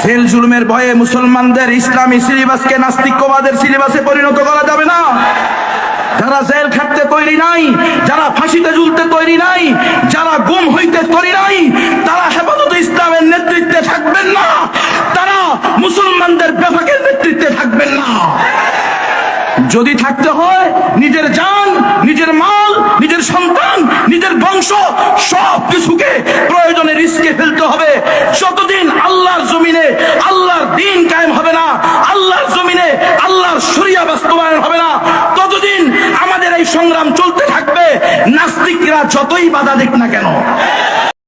Jail জুলুমের ভয়ে মুসলমানদের ইসলামী সিলেবাসকে নাস্তিক্যবাদের সিলেবাসে পরিণত করা যাবে না। যারা জেল খাটতে তৈরি নাই, যারা ফাঁসিতে ঝুলতে তৈরি নাই, যারা গুম হইতে তৈরি নাই, তারা হেফাজত ইসলামের নেতৃত্বে থাকবেন না। তারা মুসলমানদের বেফাকের নেতৃত্বে থাকবেন না। যদি থাকতে হয়, নিজের জান জমিনে আল্লাহর দিন কায়েম হবে না, আল্লাহর জমিনে আল্লাহর সুরিয়া বাস্তবায়ন হবে না। ততদিন আমাদের এই সংগ্রাম চলতে থাকবে, নাস্তিকরা যতই বাধা দিক না কেন।